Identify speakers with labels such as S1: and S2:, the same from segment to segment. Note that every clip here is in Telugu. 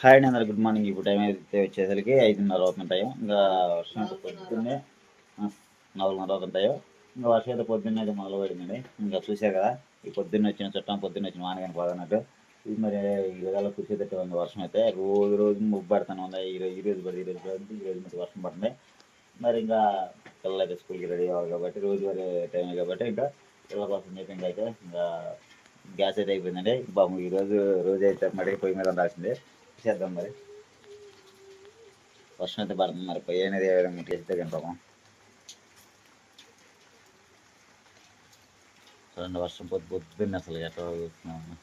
S1: హాయ్ అండి అందరు గుడ్ మార్నింగ్ ఇప్పుడు టైం అయితే వచ్చేసరికి ఐదున్నర అవుతుంటాయో. ఇంకా వర్షం అయితే పొద్దున్నే నాలుగున్నర నాలుగున్నర అవుతుంటాయో. ఇంకా వర్షం అయితే పొద్దున్నే అయితే మొదలు పడిందండి ఇంకా చూసే కదా ఈ పొద్దున్న వచ్చిన చుట్టం పొద్దున్న వచ్చిన వానగాని పోదన్నట్టు ఇది మరి ఈ విధాలు కూర్చోబెట్టే ఉంది వర్షం అయితే. రోజు రోజు ముగ్గు పడుతూనే ఉంది. ఈ రోజు ఈ రోజు పడి ఈ రోజు పడుతుంది ఈ రోజు మరి వర్షం పడుతుంది. మరి ఇంకా పిల్లలు అయితే స్కూల్కి రెడీ అవ్వాలి కాబట్టి రోజు వారి టైం కాబట్టి ఇంకా పిల్లల కోసం చెప్పి ఇంకా అయితే ఇంకా గ్యాస్ అయితే అయిపోయిందండి. బాబు ఈరోజు రోజు అయితే మరి పొయ్యి మీద ఉండాల్సిందే చేద్దాం మరి. వర్షం అయితే పడుతుంది మరి. పొయ్యి అనేది ఏ విధంగా చేస్తే కానీ పాపం చూడండి వర్షం పొద్దు పొద్దున్న అసలు ఎట్లా చూస్తున్నాము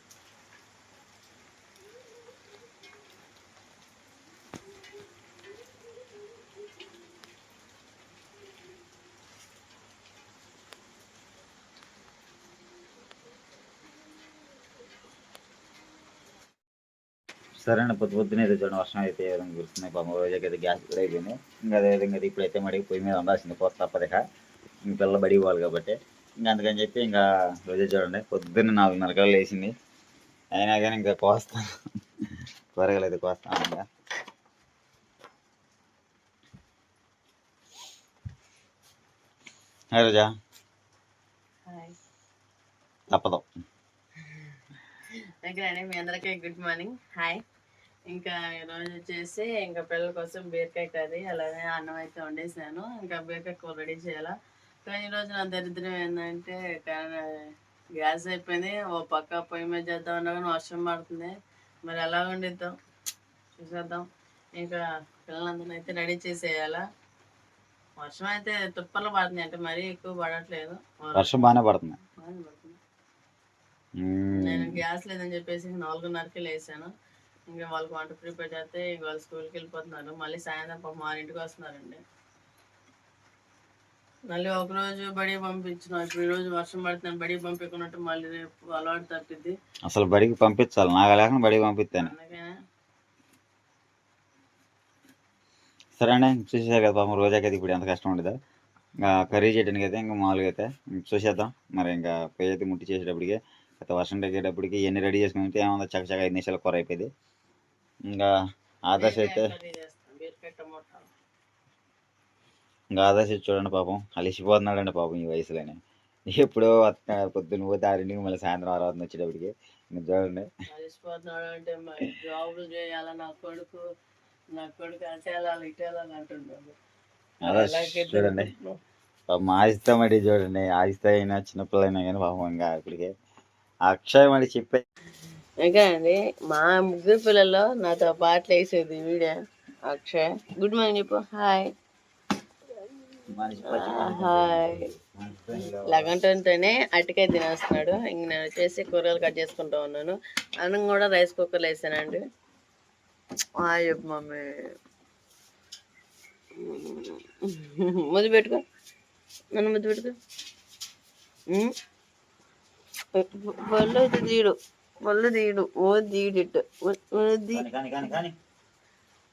S1: సరే అండి పొద్దు పొద్దునే అయితే చూడండి వర్షం అయితే విధంగా కురుస్తుంది పాపం. రోజుకి అయితే గ్యాస్ కూడా అయిపోయింది. ఇంకా అదే విధంగా అయితే ఇప్పుడైతే మరి పొయ్యి మీద ఉండాల్సింది పోత తప్పదిక ఇంక. పిల్లలు బడి పోవాలి కాబట్టి. ఇంకా అందుకని చెప్పి ఇంకా రోజే చూడండి. పొద్దున్న నాలుగున్నర కల్లా వేసింది అయినా కానీ ఇంకా కోస్తాను కూరగాయలు అయితే కోస్తాను ఇంకా. హాయ్ రోజా. తప్పదు.
S2: మీ అందరికీ గుడ్ మార్నింగ్. హాయ్. ఇంకా ఈరోజు వచ్చేసి ఇంకా పిల్లల కోసం బీరకాయ కర్రీ అలానే అన్నం అయితే వండేసాను. ఇంకా బీరకాయ కూర రెడీ చేయాలా? కానీ ఈరోజు నా దరిద్రం ఏంటంటే గ్యాస్ అయిపోయింది. ఓ పక్క పొయ్యి మీద చేద్దాం అన్నా కానీ వర్షం పడుతుంది. మరి ఎలా వండిద్దాం? చూసేద్దాం. ఇంకా పిల్లలందరినీ అయితే రెడీ చేసేయాలా? వర్షం అయితే తుప్పలు పడుతుంది అంటే మరీ ఎక్కువ పడట్లేదు.
S1: వర్షం బాగానే పడుతుంది.
S2: నేను గ్యాస్ లేదని చెప్పేసి నాలుగున్నరకి లేసాను ఇంకా వాళ్ళకి వంట ప్రిపేర్ చేస్తే ఇంక వాళ్ళు స్కూల్కి వెళ్ళిపోతున్నారు. మళ్ళీ సాయంత్రం పాపం మా ఇంటికి వస్తున్నారండి. మళ్ళీ ఒక రోజు బడి పంపించిన. ఇప్పుడు ఈ రోజు వర్షం పడుతున్నాను బడి పంపించుకున్నట్టు మళ్ళీ రేపు అలవాటు తప్పిద్ది.
S1: అసలు బడికి పంపించాలి. నాకు లేకుండా బడికి పంపిస్తాను సరే అండి చూసేసారు కదా పాపం రోజాకి అయితే ఇప్పుడు ఎంత కష్టం ఉండదు. ఇంకా కర్రీ చేయడానికి అయితే ఇంకా మామూలుగా అయితే చూసేద్దాం. మరి ఇంకా పొయ్యి అయితే ముట్టి చేసేటప్పటికి అయితే వర్షం తగ్గేటప్పటికి ఇవన్నీ రెడీ చేసుకుని ఉంటే ఏమన్నా చక్క చక్క ఐదు నిమిషాలు కూర అయిపోయింది. ఇంకా ఆదర్శ అయితే ఇంకా ఆదర్శ చూడండి పాపం అలిసిపోతున్నాడండి పాపం ఈ వయసులోనే. ఎప్పుడో వస్తున్నాడు పొద్దున్న పోతే ఆరింటికి మళ్ళీ సాయంత్రం ఆరు అవుతుంది వచ్చేటప్పటికి. చూడండి.
S2: కలిసిపోతున్నాడు అంటే జాబులు చేయాలా నా కొడుకు నా కొడుకు అంటుంటాడు
S1: చూడండి. పాపం ఆదిస్తా మరి చూడండి ఆదిస్తా అయినా చిన్నపిల్లైనా కానీ పాపం ఇంకా ఇప్పటికే. అక్షయ్ మరి చెప్పే
S2: ఇంకా అండి మా ముగ్గురు పిల్లల్లో నాతో పాటలు వేసేది వీడియో అక్షయ్. గుడ్ మార్నింగ్ చెప్పు. హాయ్ హాయ్ లగంటంతోనే అటుకాయ తినేస్తున్నాడు. ఇంక నేను వచ్చేసి కూరగాయలు కట్ చేసుకుంటా ఉన్నాను. అన్నం కూడా రైస్ కుక్కర్లో వేసానండి. హాయ్ చెప్పు మమ్మీ. ముద్దు పెట్టుకో. నన్ను ముద్దు పెట్టుకో. పళ్ళు పళ్ళు తీయడు ఓ
S1: కానీ కానీ కానీ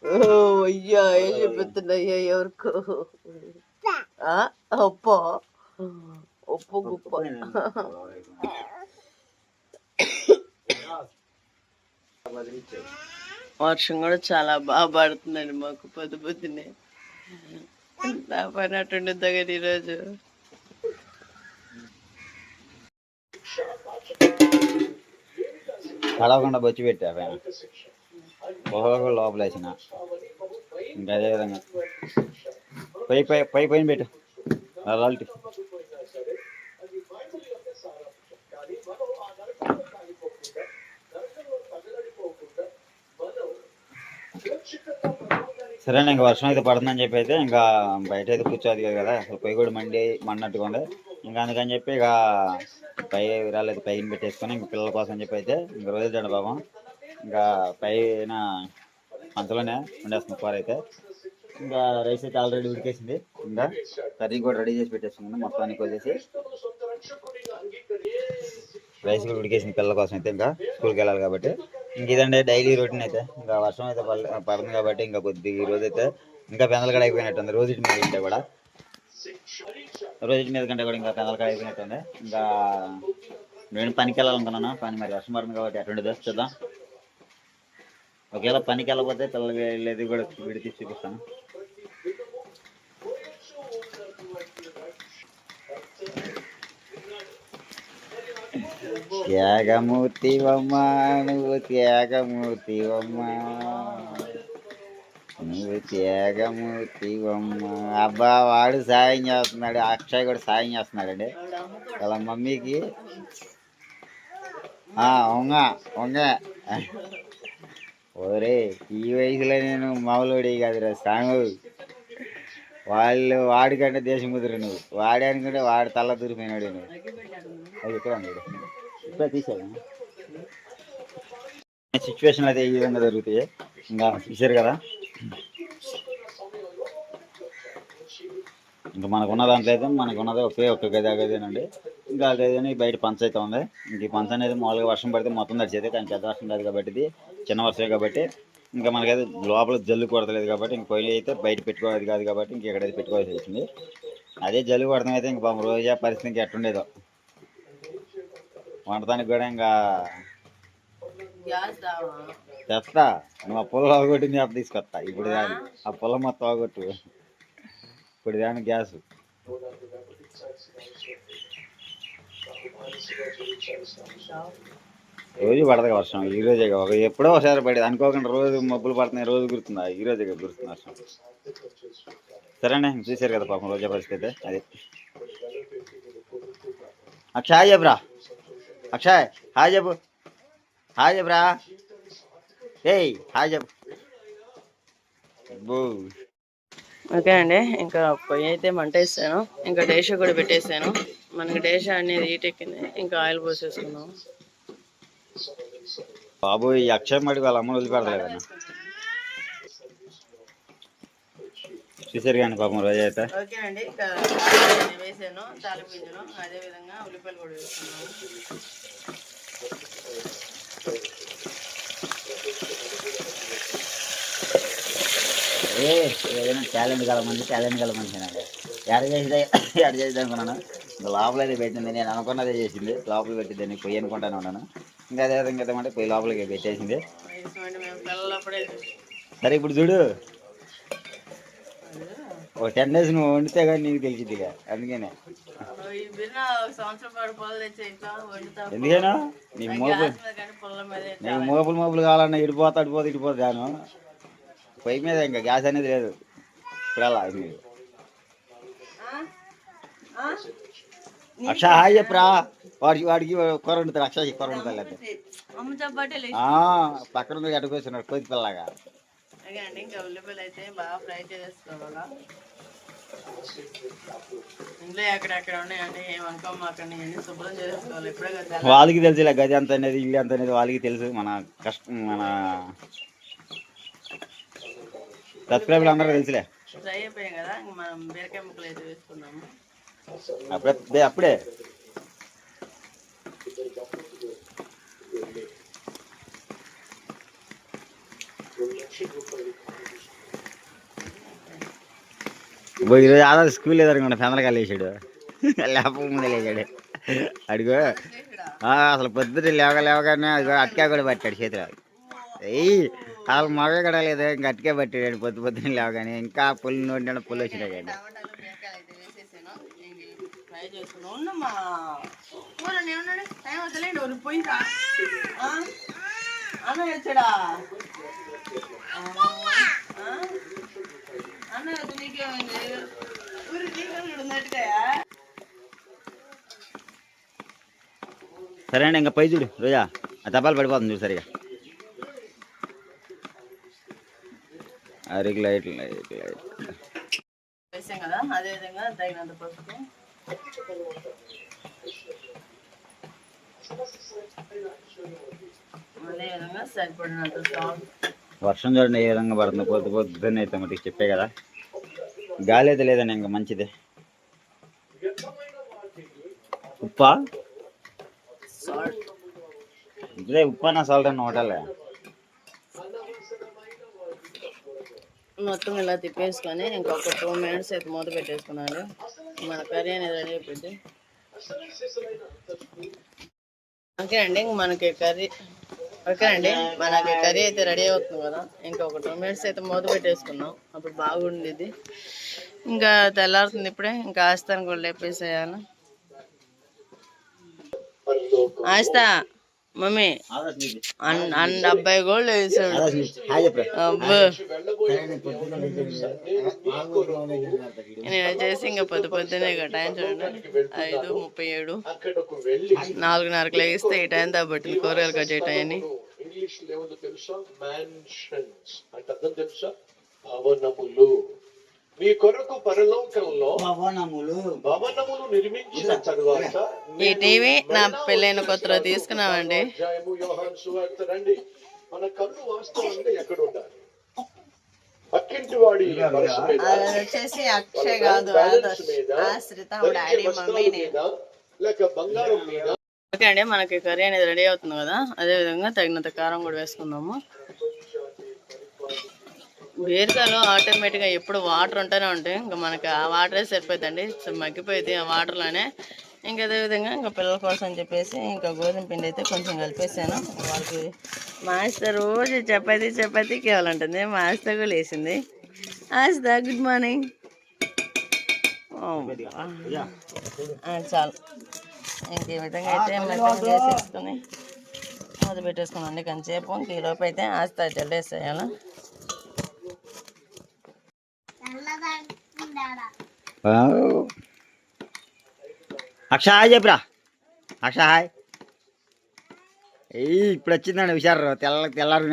S2: ఓ అయ్యా ఏం చెప్తున్నాయ్యా ఎవరికో. ఉప్పు గుప్ప వర్షం కూడా చాలా బాగా పడుతుందండి మాకు పొద్దు పొద్దున్నే. నా పని అట్టుండిద్దా కదా ఈరోజు.
S1: కడవకుండా బొచ్చి పెట్టా ఆయన ఒక్కొక్క లోపల వేసిన. ఇంకా అదే విధంగా. పై పై పై పైన పెట్టు. అలాంటి సరేనా ఇంకా వర్షం అయితే పడుతుందని చెప్పి అయితే ఇంకా బయట అయితే కూర్చోదు కదా. అసలు పొయ్యి కూడా మండి మన్నట్టుగా ఉంది ఇంకా అందుకని చెప్పి ఇక పై విరాలు అయితే పైన పెట్టేసుకొని ఇంక పిల్లల కోసం చెప్పి అయితే ఇంక రోజు చూడండి బాబా. ఇంకా పైన అంతలోనే ఉండేస్తుంది కూర అయితే. ఇంకా రైస్ అయితే ఆల్రెడీ ఉడికేసింది. ఇంకా కర్రీ కూడా రెడీ చేసి పెట్టేసుకున్నాను మొత్తానికి వచ్చేసి రైస్ కూడా ఉడికేసింది పిల్లల కోసం అయితే ఇంకా స్కూల్కి వెళ్ళాలి కాబట్టి. ఇంక ఇదండి డైలీ రొటీన్ అయితే. ఇంకా వర్షం అయితే పడుతుంది కాబట్టి ఇంకా కొద్ది రోజు అయితే ఇంకా పెందలు కూడా అయిపోయినట్టుంది రోజు మీద కూడా. రోజు మీద కంటే కూడా ఇంకా పెందలు అయిపోయినట్టుంది ఇంకా నేను పనికి వెళ్ళాలనుకున్నాను పని మరి వర్షం పడుతుంది కాబట్టి అటువంటి చూద్దాం. ఒకవేళ పనికి వెళ్ళకపోతే పిల్లలకి వెళ్ళేది కూడా విడితీ చూపిస్తాను. త్యాగమూర్తివమ్మ నువ్వు త్యాగమూర్తివమ్మ నువ్వు త్యాగమూర్తివమ్మ అబ్బా వాడు సాయం చేస్తున్నాడు. అక్షయ్ కూడా సాయం చేస్తున్నాడండి. వాళ్ళ మమ్మీకి. ఉంగ ఉంగ. ఒరే ఈ వయసులో నేను మామూలుడి కాదురా సాంగు. వాళ్ళు వాడికంటే దేశముద్ర నువ్వు. వాడే అనుకుంటే వాడు తల దూరిపోయినాడు నువ్వు. అది ఇక్కడ ఇప్పుడే తీసాను సిచ్యువేషన్ అయితే ఈ విధంగా జరుగుతాయి. ఇంకా చూసారు కదా? ఇంకా మనకున్న దాంట్లో అయితే మనకున్నది ఒకే ఒక్క గది గదేనండి ఇంకా ఆ గదిని బయట పంచ అయితే ఉంది. ఇంక ఈ పంచ అనేది మామూలుగా వర్షం పడితే మొత్తం తడిచేది కానీ పెద్ద వర్షం కాదు కాబట్టి ఇది చిన్న వర్షమే కాబట్టి. ఇంకా మనకైతే లోపల జల్లు కొడతలేదు కాబట్టి ఇంక పొయ్యి అయితే బయట పెట్టుకోవాలి కాదు కాబట్టి ఇంక ఎక్కడైతే పెట్టుకోవాల్సి వచ్చింది. అదే జల్లు కొడతాం అయితే ఇంక పాపం రోజా పరిస్థితి ఇంక ఎట్టుండేదో. వండటానికి కూడా ఇంకా తెస్తా. నువ్వు ఆ పొలం అవగొట్టింది అప్పుడు తీసుకొస్తా. ఇప్పుడు ఆ? పొలం మొత్తం అవగొట్టు ఇప్పుడు దాని గ్యాస్. రోజు పడదు వర్షం ఈ రోజే ఒక ఎప్పుడో ఒకసారి పడేది. అనుకోకుండా రోజు మబ్బులు పడుతున్నాయి రోజు గుర్తుందా? ఈ రోజే గుర్తుంది వర్షం. సరే అండి చూసారు కదా పాపం రోజా పరిస్థితి అయితే. అది. అక్షయ్ చెప్పరా. అక్షయ్ హాయ్ చెప్పు. హాయ్ చెప్పరా. ఏయ్ హాయ్ చెప్పు. బూ
S2: ఓకే అండి. ఇంకా పొయ్యి అయితే మంట వేసాను ఇంకా డేషా కూడా పెట్టేసాను. మనకి డేషా అనేది హీట్ ఎక్కింది. ఇంకా ఆయిల్ పోసేసుకున్నాం
S1: బాబు ఈ అక్షయ్ మడికి వాళ్ళ అమ్మని వదిలిపెడతలేదన్న. చూసారు కానీ పాపం రోజా అయితే.
S2: ఓకే అండి. ఇంకా వేసాను. తాలిపించను అదే విధంగా ఉల్లిపాయలు కూడా వేసుకున్నాము
S1: ఏ ఏదైనా టాలెంట్ గల మంది టాలెంట్ గల మనిషి అండి ఎడ చేసిదే ఎడ చేసిదే అనుకున్నాను. ఇంకా లోపల అయితే పెట్టింది నేను అనుకున్నదే చేసింది. లోపల పెట్టిద్దని పొయ్యి అనుకుంటానే ఉన్నాను. ఇంకా అదే విధంగా ఏమంటే పొయ్యి లోపలికి పెట్టేసింది. సరే ఇప్పుడు చూడు. ఒక టెన్ డేస్ నువ్వు వండితే కానీ నీకు తెలిసింది ఇక. అందుకనే. ఎందుకైనా? నీకు మోపులు నీకు మోపులు మోపులు కావాలన్నా ఇడిపోతా అడిపోతే ఇడిపోతే దాను పొయ్యి మీద ఇంకా గ్యాస్ అనేది లేదు. ఇప్పుడు మీరు అక్ష హాయ్ చెప్పరా. వాడికి వాడికి కూర వండుతాడు అక్ష కూర ఆ, పక్కన ఉంది అడుగుతున్నాడు కోతి పిల్లగా
S2: అండి ఇంకా ఉల్లిపాయలు అయితే బాగా ఫ్రై చేసుకోవాలా? చేసుకోవాలి. ఇప్పుడే కదా
S1: వాళ్ళకి తెలుసులే గది అంత అనేది ఇల్లు అంత అనేది వాళ్ళకి తెలుసు. మన కష్టం మన సబ్స్క్రైబర్లు అందరూ తెలుసులే.
S2: ఫ్రై అయిపోయాయి కదా ఇంక మనం బీరకాయ ముక్కలు అయితే వేసుకున్నాము
S1: అప్పుడే అప్పుడే ఈరోజు ఆదా స్కూల్ ఎదురుకుండా పెందలకాయలు వేసాడు. లేకపోతే ముందే లేచాడు. అడిగో. అసలు పొద్దున్న లేవక లేవగానే అదిగో అట్కా కూడా పట్టాడు చేతిలో. ఏయ్ అసలు మగ కూడా లేదు ఇంకా అట్కే పట్టాడు పొద్దు పొద్దున్న లేవగానే ఇంకా పుల్లు నోటి పుల్లు వచ్చినాయి కానీ
S2: టమాటాలు బీరకాయలు అయితే వేసేసాను ఇంక ఫ్రై చేసుకున్నాం ఉన్నమ్మా కూర నేను టైం వద్దలేండి ఒక పోయిందా అన్న వచ్చాడా ఆ? అన్న వద్దు నీకేమైంది ఊరి నీకేమైనా ఉన్నట్టుగా
S1: సరే అండి ఇంకా పై చూడు రోజా ఆ తపాలు పడిపోతుంది చూడు సరిగా అరికి లైట్ లైట్ లైట్.
S2: వేసాం కదా అదే విధంగా తగినంత పసుపు. అదే విధంగా సరిపడినంత సాల్ట్.
S1: వర్షం చూడండి ఏ విధంగా పడుతుంది? పొద్దు పొద్దున్న అయితే మటుకు చెప్పే కదా. గాలి అయితే లేదండి ఇంకా మంచిదే. ఉప్పా?
S2: సాల్ట్.
S1: ఇదే ఉప్పా నా సాల్ట్ అన్న హోటలే
S2: మొత్తం ఇలా తిప్పేసుకొని ఇంకొక టూ మినిట్స్ అయితే మూత పెట్టేసుకున్నాను. మన కర్రీ అనేది రెడీ అయిపోయింది. ఓకే అండి మనకి కర్రీ ఓకే అండి మనకి కర్రీ అయితే రెడీ అవుతుంది కదా. ఇంకొక టూ మినిట్స్ అయితే మూత పెట్టేసుకున్నాం. అప్పుడు బాగుండేది. ఇంకా తెల్లారుతుంది ఇప్పుడే ఇంకా ఆస్తాను కూడా లేపేసేయాలి. ఆస్తా. మమ్మీ. అన్న అబ్బాయి కూడా వేసాడు.
S1: నేను
S2: వచ్చేసి ఇంకా పొద్దు పొద్దునే ఇక టైం చూడండి. ఐదు ముప్పై ఏడు. నాలుగున్నరకు లేస్తే ఈ టైం కాబట్టి కూరగాయలు కట్ చేయటాయని
S3: ఇంగ్లీష్ తెలుసా? మ్యాన్షన్స్ అంటే అర్థం తెలుసా? భవనములు. మీ కొరకు పరలోకంలో
S1: భవనములు.
S3: భవనములు నిర్మించిన తరువాత
S2: ఈ టీవీ నా పెళ్ళైన కొత్తలో తీసుకున్నామండి.
S3: రండి. మన కన్ను వాస్తవంగా ఎక్కడ ఉండాలి? పక్కింటి వాడి
S2: వచ్చేసి అక్షయ్ కాదు
S3: బ్యాలెన్స్ మీద
S2: ఆశ్రిత
S3: ధరించే
S2: డాడీ మమ్మీ
S3: వస్త్రాల
S2: నేను
S3: మీద లేక బంగారం మీద.
S2: ఓకే అండి మనకి కర్రీ అనేది రెడీ అవుతుంది కదా. అదే విధంగా తగినంత కారం కూడా వేసుకుందాము. బీరకాయలు ఆటోమేటిక్గా ఎప్పుడు వాటర్ ఉంటూనే ఉంటాయి. ఇంకా మనకి ఆ వాటరే సరిపోతుందండి. సో మగ్గిపోయింది ఆ వాటర్లోనే. ఇంకా అదే విధంగా ఇంకా పిల్లల కోసం అని చెప్పేసి ఇంకా గోధుమ పిండి అయితే కొంచెం కలిపేసాను. వాళ్ళకి మాస్టర్ రోజు చపాతీ చపాతీ కావాలంటుంది. మాస్టర్ కూడా లేచింది. ఆస్తా గుడ్ మార్నింగ్. చాలు. ఇంక విధంగా అయితే మెత్తగా చేసేసుకుని మూత పెట్టేసుకున్నాండి కొంచెంసేపు ఇంక ఈ లోపు అయితే ఆస్తా జల్లేసేయాల.
S1: అక్ష హాయ్ చెప్పరా. అక్ష హాయ్. ఏ ఇప్పుడు వచ్చిందండి హుషారు. తెల్ల తెల్లారు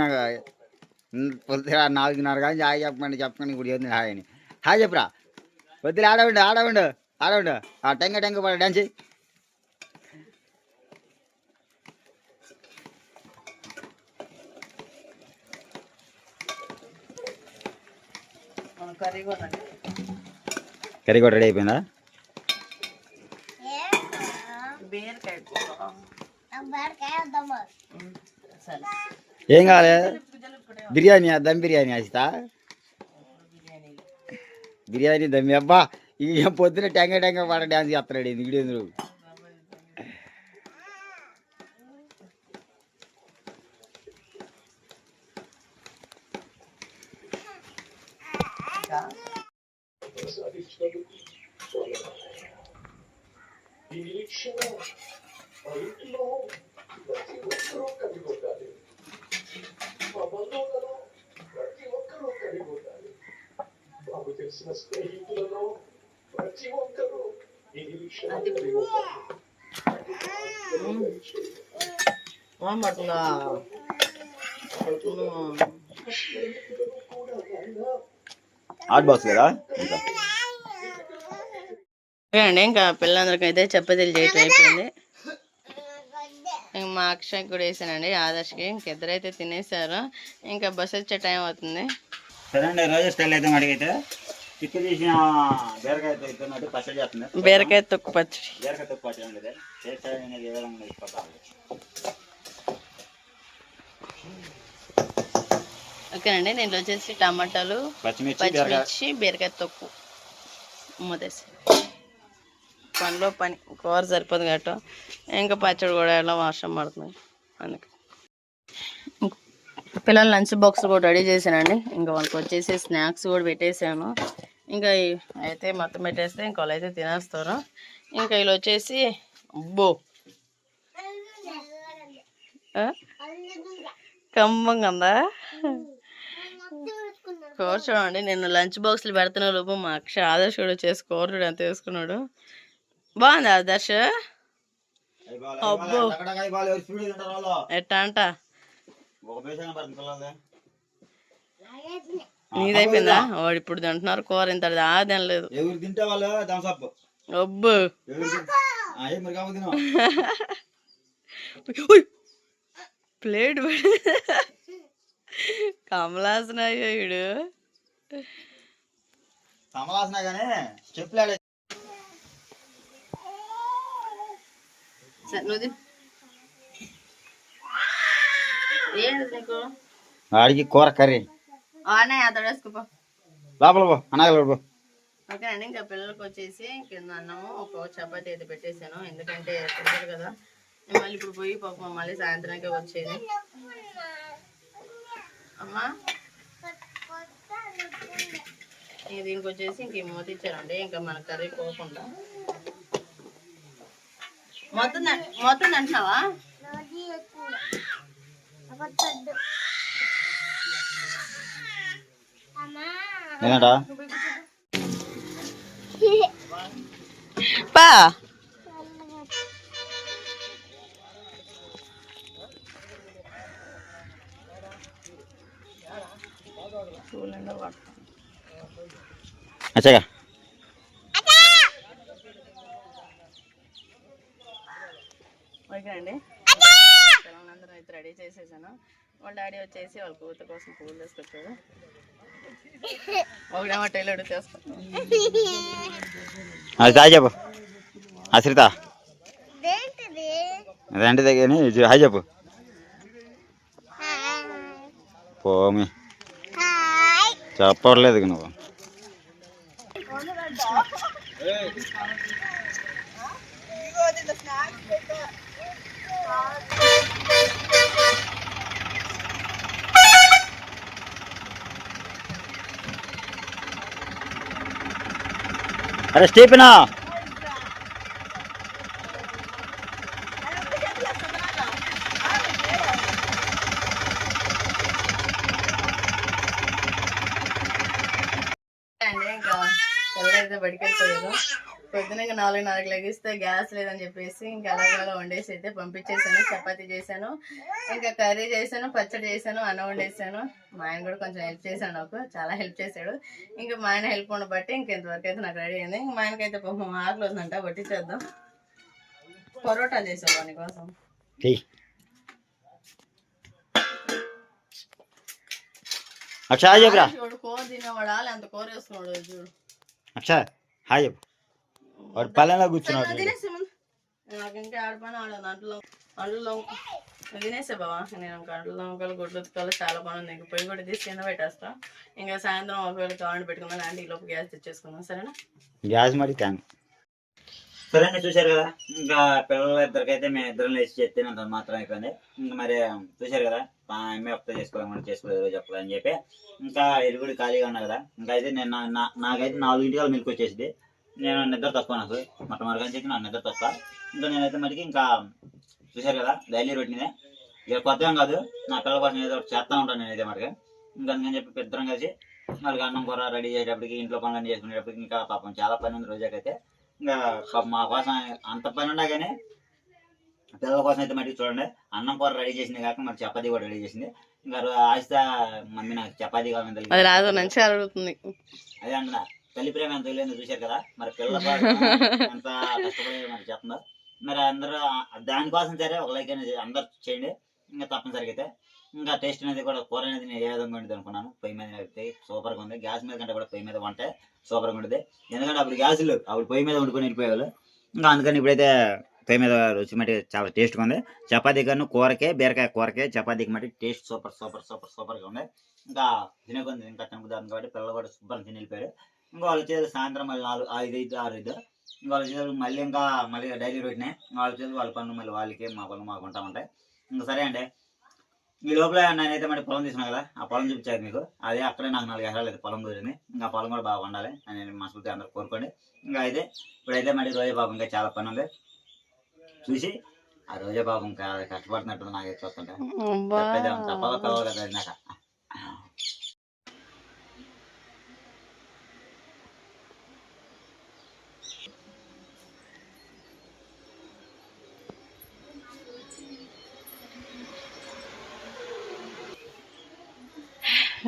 S1: పొద్దున నాలుగున్నర కానీ హాయ్ చెప్పండి చెప్పండి ఇప్పుడు ఏంది హాయ్ అని. హాయ్ చెప్పరా. వద్దులే ఆడవండు ఆడవండు ఆడవండు. ఆ టెంగ టెంగ పడ డాన్స్.
S2: కర్రీ కూడా
S1: రెడీ అయిపోయిందా? ఏం కావాలి? బిర్యానీ దమ్ బిర్యానీ ఆశిత బిర్యానీ దమ్. అబ్బా ఇక పొద్దున టెంక టెంక పాట డ్యాన్స్ చేస్తున్నాడు వీడియో ఎందుకు?
S2: ఇంకా
S3: ఈ నిరీక్షణ మా ఇంట్లో ప్రతి ఒక్కరూ కలిగి ఉండాలి మా బంధువులలో ప్రతి ఒక్కరూ కలిగి ఉండాలి మాకు తెలిసిన స్నేహితులలో ప్రతి ఒక్కరూ ఈ నిరీక్షణ కలిగి ఉండాలి
S2: వామ్ పడుతుందా
S1: హాట్ బాక్స్ కదా? ఇంకా.
S2: అండి ఇంకా పిల్లలందరికీ అయితే చపాతీలు చేయటం అయిపోయింది. ఇంక మా అక్షయ్ కూడా వేసానండి ఆదర్శకి. ఇంకిద్దరైతే తినేసారు. ఇంకా బస్ వచ్చే టైం అవుతుంది.
S1: సరే అండి రోజు స్టైల్ అయితే అడిగైతే చిక్కు తీసిన బీరకాయతో ఇద్దరు పచ్చడి చేస్తుంది
S2: బీరకాయ తొక్కు పచ్చడి.
S1: బీరకాయ తొక్కు పచ్చడి ఉండేది చేస్తే అనేది ఏ విధంగా ఉండేది పట్టాలి
S2: ఓకేనండి దీంట్లో వచ్చేసి టమాటాలు
S1: పచ్చిమిర్చి బీరకాయ.
S2: తొక్కు. మూతేసి పనిలో పని కూర సరిపోదు గట్ట ఇంకా పచ్చడి కూడా ఎలా వర్షం పడుతుంది అందుకే. పిల్లల లంచ్ బాక్స్ కూడా రెడీ చేశానండి. ఇంకా వాళ్ళకి వచ్చేసి స్నాక్స్ కూడా పెట్టేశాను. ఇంకా అయితే మొత్తం పెట్టేస్తే ఇంకా వాళ్ళు అయితే తినేస్తారు. ఇంకా వీళ్ళు వచ్చేసి అబ్బో. ఆ? కమ్మంగా ఉందా? కూర చూడండి నేను లంచ్ బాక్స్లు పెడుతున్న లోపు. మా అక్ష ఆదర్శ్ కూడా వచ్చేసి కూర చూడు ఎంత వేసుకున్నాడు. బాగుంది ఆదర్శ్? అబ్బో. ఎట్టా అంట? నీదైపోయిందా? వాడు ఇప్పుడు తింటున్నారు కూర ఇంత ఆ తినలేదు.
S1: ఎవరు తింటే వాళ్ళు థమ్స్అప్
S2: అబ్బో. ప్లేట్ కమలాసన వీడు.
S1: కమలాసన కానీ చెప్పులాడే వాడికి కూర కర్రీ. లోపల పో అనాగల పో.
S2: ఓకే అండి ఇంకా పిల్లలకి వచ్చేసి కింద అన్నము ఒక చపాతీ అయితే పెట్టేశాను. ఎందుకంటే తింటారు కదా. మళ్ళీ ఇప్పుడు పోయి పాపం మళ్ళీ సాయంత్రానికి వచ్చేది. అమ్మా. దీనికి వచ్చేసి ఇంక మూత ఇచ్చారండి. ఇంకా మన కర్రీ పోకుండా. మొత్తం మొత్తం అంటున్నావా?
S1: ఏంటా
S2: పా. చూడండి
S1: వచ్చాగా
S2: ఓకే అండి పిల్లలందరూ అయితే రెడీ చేసేసాను. వాళ్ళ డాడీ వచ్చేసి వాళ్ళ కూతురు కోసం పూలు తీసుకొచ్చారు ఒకటేమో టైలర్
S1: అది తాగి చెప్పు. అశ్రిత అదేంటి దగ్గర హాయ్ చెప్పు. పోమి. చెప్పట్లేదు నువ్వు. అరే స్టీఫెనా
S2: అండి ఇంకా పిల్లలైతే బడికి వెళ్ళిపోయారు పొద్దున ఇంకా నాలుగున్నరకు లెగిస్తే గ్యాస్ లేదని చెప్పేసి ఇంకా అలాగే వండేసి అయితే పంపించేసాను చపాతీ చేశాను. ఇంకా కర్రీ చేశాను పచ్చడి చేశాను అన్నం వండేసాను మా ఆయన కూడా కొంచెం హెల్ప్ చేశాడు నాకు. చాలా హెల్ప్ చేశాడు. ఇంకా మా ఆయన హెల్ప్ ఉండబట్టి ఇంక ఇంతవరకు అయితే నాకు రెడీ అయింది. ఇంక మా ఆయనకైతే పాపం ఆకలి ఉందంట వడ్డించేద్దాం పరోటా చేసాం వాని కోసం?
S1: అక్ష హాయ్ చెప్పురా.
S2: చూడు కూర తినేవాడా? ఎంత కూర వేసుకున్నాడు చూడు.
S1: అక్ష హాయ్ చెప్పు. వాడు పల్లెలో కూర్చున్నాడు
S2: సరే, తినేసే ముందు. నాకు ఇంకా ఆడ పని ఆడ అంట్లో అంట్లో తినేసే బావా నేను అంట్లో నమ్మకాలు గుడ్లు ఉతకాలి చాలా పని ఉంది ఇంకా పొయ్యి కూడా తీసి కింద పెట్టేస్తా. ఇంకా సాయంత్రం ఒకవేళ కావాలని పెట్టుకుందాం అంటే ఈ లోపు గ్యాస్ తెచ్చేసుకుందాం. సరేనా?
S1: గ్యాస్ మరి ట్యాంక్ సరే అండి చూశారు కదా? ఇంకా పిల్లల ఇద్దరికైతే మేము ఇద్దరం లేచి చెప్తేనంత మాత్రం అయిపోయింది. ఇంకా మరి చూశారు కదా? మా అమ్మాయి ఒక్క చేసుకోవాలి మనం చేసుకోలేదు రోజు చెప్పలేదు అని చెప్పి. ఇంకా ఎరుగుడి ఖాళీగా ఉన్నా కదా? ఇంకా అయితే నేను నా- నా- నాకైతే నాలుగింటికి వాళ్ళు మిల్క్ వచ్చేసింది నేను నిద్ర తక్కువ నాకు. మొట్టమొదటి కానీ చెప్పి నాకు నిద్ర తక్కువ. ఇంకా నేనైతే మటుకి ఇంకా చూశారు కదా డైలీ రొటీనే ఇక కొత్త కాదు నా పిల్లల కోసం ఏదో ఒకటి చేస్తా ఉంటాను నేనైతే మటుగా ఇంకా అందుకని చెప్పి ఇద్దరం కలిసి వాళ్ళకి అన్నం కూర రెడీ చేసేటప్పటికి ఇంట్లో పనులు చేసుకునేటప్పటికి ఇంకా పాపం చాలా పని ఉంది రోజాకైతే. ఇంకా పాపం మా కోసం అంత పని ఉన్నా కానీ పిల్లల కోసం అయితే మటుకు చూడండి అన్నం కూర రెడీ చేసింది కాక మరి చపాతీ కూడా రెడీ చేసింది. ఇంకా ఆస్త మమ్మీ నాకు చపాతీ కావాలని తల్లి.
S2: అది రాదు మంచిగా అడుగుతుంది.
S1: అదే అంటున్నా. తల్లి ప్రేమ ఎంత తెలియదు చూశారు కదా. మరి పిల్లల ఎంత కష్టపడి మరి చెప్తుందో మరి అందరూ దానికోసం సరే ఒక లైక్ అనేది అందరు చేయండి. ఇంకా తప్పనిసరిగా అయితే. ఇంకా టేస్ట్ అనేది కూడా కూర అనేది నేను ఏ విధంగా ఉండేది అనుకున్నాను. పొయ్యి మీద అయితే సూపర్గా ఉంది. గ్యాస్ మీద కంటే కూడా పొయ్యి మీద వంట సూపర్గా ఉండేది ఎందుకంటే అప్పుడు గ్యాస్ లేవు. అప్పుడు పొయ్యి మీద వండుకొని వెళ్ళిపోయేవాళ్ళు. ఇంకా అందుకని ఇప్పుడైతే పొయ్యి మీద రుచి మట్టి చాలా టేస్ట్గా ఉంది. చపాతీ కన్నా కూరకే బీరకాయ కూరకే చపాతీకి మట్టి టేస్ట్ సూపర్ సూపర్ సూపర్ సూపర్గా ఉంది. ఇంకా తినకొంది ఇంకా తినకుదాం కాబట్టి పిల్లలు కూడా శుభ్రం తిని వెళ్ళిపోయారు. ఇంకా వాళ్ళు వచ్చేది సాయంత్రం మళ్ళీ నాలుగు ఐదు ఐదు ఆరు ఐదు. ఇంకా వాళ్ళు వచ్చేది మళ్ళీ ఇంకా మళ్ళీ డైలీ రొటీనే. వాళ్ళు వచ్చేది వాళ్ళ పనులు మళ్ళీ వాళ్ళకి మా పనులు మాకు ఉంటా ఉంటాయి. ఇంకా సరే అండి. ఈ లోపల నేనైతే మరి పొలం తీసుకున్నా కదా ఆ పొలం చూపించారు మీకు. అదే అక్కడే నాకు నాలుగు ఎకరాలు అయితే పొలం కుదిరింది ఇంకా పొలం కూడా బాగా ఉండాలి అని నేను మనస్ఫూర్తి అందరూ కోరుకోండి. ఇంకా అయితే ఇప్పుడైతే మరి రోజా బాబు ఇంకా చాలా పని ఉంది. చూసి ఆ రోజా బాబు ఇంకా కష్టపడుతున్నట్టు నాకు చూస్తుంటే. తప్పేదే కదా ఇందాక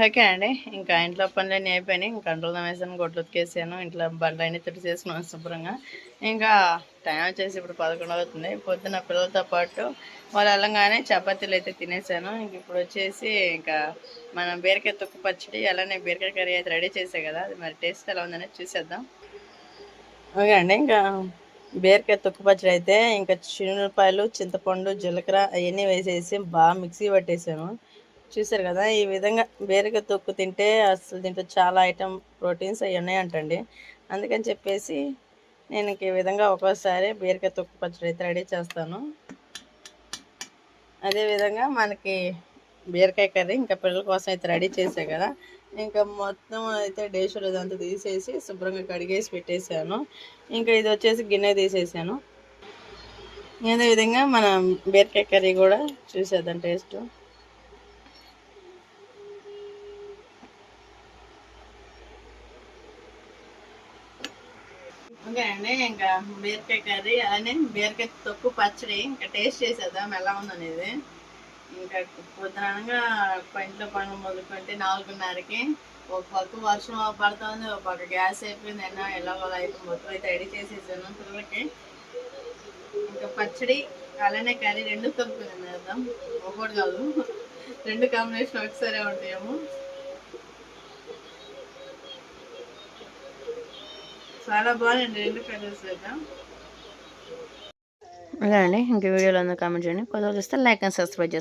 S2: ఓకే అండి. ఇంకా ఇంట్లో పనులన్నీ అయిపోయినాయి. ఇంకా అంటులు వేసాను గొడ్లు ఉతికేసాను. ఇంట్లో బండ్లు అన్ని తుడి శుభ్రంగా. ఇంకా టైం వచ్చేసి ఇప్పుడు పదకొండు అవుతుంది. పొద్దున్న పిల్లలతో పాటు వాళ్ళు వెళ్ళంగానే చపాతీలు అయితే తినేసాను. ఇంక ఇప్పుడు వచ్చేసి ఇంకా మనం బీరకాయ తొక్కు పచ్చడి అలానే బీరకాయ కర్రీ అయితే రెడీ చేసే కదా. అది మరి టేస్ట్ ఎలా ఉందనేది చూసేద్దాం. ఓకే అండి. ఇంకా బీరకాయ తొక్కు పచ్చడి అయితే ఇంకా చిన్నపాయలు చింతపండు జీలకర్ర అవన్నీ వేసేసి బాగా మిక్సీ పట్టేసాను. చూసారు కదా ఈ విధంగా బీరకాయ తొక్కు తింటే అసలు దీంట్లో చాలా ఐటమ్ ప్రోటీన్స్ అవి ఉన్నాయంటండి. అందుకని చెప్పేసి నేను ఈ విధంగా ఒక్కోసారి బీరకాయ తొక్కు పచ్చడి అయితే రెడీ చేస్తాను. అదేవిధంగా మనకి బీరకాయ కర్రీ ఇంకా పిల్లల కోసం అయితే రెడీ చేసా కదా ఇంకా మొత్తం అయితే డేషర్ ఇదంతా తీసేసి శుభ్రంగా కడిగేసి పెట్టేశాను. ఇంకా ఇది వచ్చేసి గిన్నె తీసేసాను అదే విధంగా మన బీరకాయ కర్రీ కూడా చూసేద్దాం టేస్ట్. ఓకే అండి ఇంకా బీరకాయ కర్రీ అలానే బీరకాయ తొక్కు పచ్చడి ఇంకా టేస్ట్ చేసేద్దాం ఎలా ఉందనేది. ఇంకా పొద్దునగా ఇంట్లో పనులు మొదలుకుంటే నాలుగున్నరకి ఒక పక్క వర్షం పడుతుంది ఒక పక్క గ్యాస్ అయిపోయింది అయినా ఎలా అయిపోయి అయితే మొత్తం అయితే రెడీ చేసేసాను పిల్లలకి ఇంకా పచ్చడి అలానే కర్రీ రెండు కలిపి తినేద్దాం. ఒకటి కాదు రెండు కాంబినేషన్ ఒకసారి ఉంటాయేమో. చాలా బాగుంది రెండు కర్రీస్ వేద్దాం. అదే అండి ఇంక వీడియోలో కామెంట్ చేయండి. కొద్దిగా చూస్తే లైక్ అండ్ సబ్స్క్రైబ్